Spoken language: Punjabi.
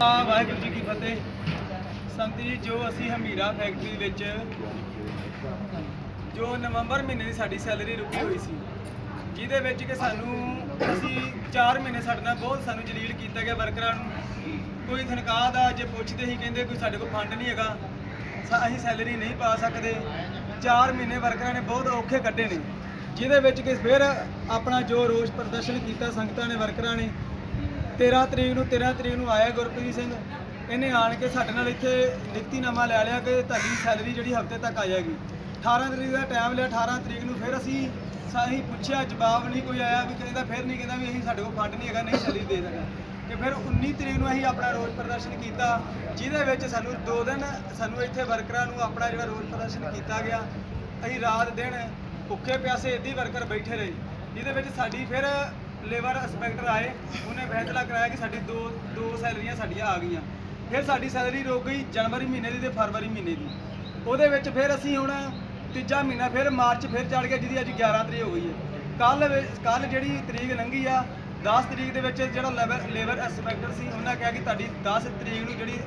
ਆ ਵਾਹਿਗੁਰੂ ਜੀ ਕੀ ਫਤਿਹ। ਸੰਤ ਜੀ, ਜੋ ਅਸੀਂ ਹਮੀਰਾ ਫੈਕਟਰੀ ਵਿੱਚ ਜੋ ਨਵੰਬਰ ਮਹੀਨੇ ਦੀ ਸਾਡੀ ਸੈਲਰੀ ਰੁਕੀ ਹੋਈ ਸੀ, ਜਿਹਦੇ ਵਿੱਚ ਕਿ ਸਾਨੂੰ ਅਸੀਂ 4 ਮਹੀਨੇ ਸਾਡੇ ਨਾਲ ਬਹੁਤ ਸਾਨੂੰ ਜਲੀਲ ਕੀਤਾ ਗਿਆ ਵਰਕਰਾਂ ਨੂੰ। ਕੋਈ ਤਨਖਾਹ ਦਾ ਜੇ ਪੁੱਛਦੇ ਹੀ ਕਹਿੰਦੇ ਕੋਈ ਸਾਡੇ ਕੋਲ ਫੰਡ ਨਹੀਂ ਹੈਗਾ ਅਸੀਂ ਸੈਲਰੀ ਨਹੀਂ ਪਾ ਸਕਦੇ। 4 ਮਹੀਨੇ ਵਰਕਰਾਂ ਨੇ ਬਹੁਤ ਔਖੇ ਕੱਢੇ ਨੇ, ਜਿਹਦੇ ਵਿੱਚ ਕਿ ਫਿਰ ਆਪਣਾ ਜੋ ਰੋਸ ਪ੍ਰਦਰਸ਼ਨ ਕੀਤਾ ਸੰਗਤਾਂ ਨੇ, ਵਰਕਰਾਂ ਨੇ 13 ਤਰੀਕ ਨੂੰ 13 ਤਰੀਕ ਨੂੰ ਆਇਆ ਗੁਰਪ੍ਰੀਤ ਸਿੰਘ। ਇਹਨੇ ਆਣ ਕੇ ਸਾਡੇ ਨਾਲ ਇੱਥੇ ਲਿਖਤੀਨਾਮਾ ਲੈ ਲਿਆ ਕਿ ਤੁਹਾਡੀ ਸੈਲਰੀ ਜਿਹੜੀ ਹਫ਼ਤੇ ਤੱਕ ਆ ਜਾਏਗੀ। 18 ਤਰੀਕ ਦਾ ਟਾਈਮ ਲਿਆ 18 ਤਰੀਕ ਨੂੰ ਫਿਰ ਅਸੀਂ ਸਾਹੀ ਪੁੱਛਿਆ, ਜਵਾਬ ਨਹੀਂ ਕੋਈ ਆਇਆ ਵੀ ਕਹਿੰਦਾ ਫਿਰ ਨਹੀਂ ਕਹਿੰਦਾ ਵੀ ਅਸੀਂ ਸਾਡੇ ਕੋਲ ਫੰਡ ਨਹੀਂ ਹੈਗਾ, ਨਹੀਂ ਸੈਲਰੀ ਦੇ ਸਕਦਾ ਤੇ ਫਿਰ 19 ਤਰੀਕ ਨੂੰ ਅਸੀਂ ਆਪਣਾ ਰੋਸ ਪ੍ਰਦਰਸ਼ਨ ਕੀਤਾ, ਜਿਹਦੇ ਵਿੱਚ ਸਾਨੂੰ 2 ਦਿਨ ਸਾਨੂੰ ਇੱਥੇ ਵਰਕਰਾਂ ਨੂੰ ਆਪਣਾ ਜਿਹੜਾ ਰੋਸ ਪ੍ਰਦਰਸ਼ਨ ਕੀਤਾ ਗਿਆ। ਅਸੀਂ ਰਾਤ ਦਿਨ ਭੁੱਖੇ ਪਿਆਸੇ ਇੱਦੀ ਵਰਕਰ ਬੈਠੇ ਰਹੇ, ਜਿਹਦੇ ਵਿੱਚ ਸਾਡੀ ਫਿਰ ਲੇਬਰ ਇੰਸਪੈਕਟਰ ਆਏ, ਉਹਨੇ ਫੈਸਲਾ ਕਰਾਇਆ ਕਿ ਸਾਡੀ ਦੋ ਦੋ ਸੈਲਰੀਆਂ ਸਾਡੀਆਂ ਆ ਗਈਆਂ। ਫਿਰ ਸਾਡੀ ਸੈਲਰੀ ਰੁਕ ਗਈ ਜਨਵਰੀ ਮਹੀਨੇ ਦੀ ਤੇ ਫਰਵਰੀ ਮਹੀਨੇ ਦੀ। ਉਹਦੇ ਵਿੱਚ ਫਿਰ ਅਸੀਂ ਹੁਣ ਤੀਜਾ ਮਹੀਨਾ, ਫਿਰ ਮਾਰਚ ਫਿਰ ਚੜ ਗਿਆ, ਜਿਹਦੀ ਅੱਜ 11 ਤਰੀਕ ਹੋ ਗਈ ਹੈ। ਕੱਲ ਕੱਲ ਜਿਹੜੀ ਤਰੀਕ ਲੰਘੀ ਆ 10 ਤਰੀਕ ਦੇ ਵਿੱਚ ਜਿਹੜਾ ਲੇਬਰ ਲੇਬਰ ਇੰਸਪੈਕਟਰ ਸੀ, ਉਹਨਾਂ ਕਿਹਾ ਕਿ ਤੁਹਾਡੀ 10 ਤਰੀਕ ਨੂੰ ਜਿਹੜੀ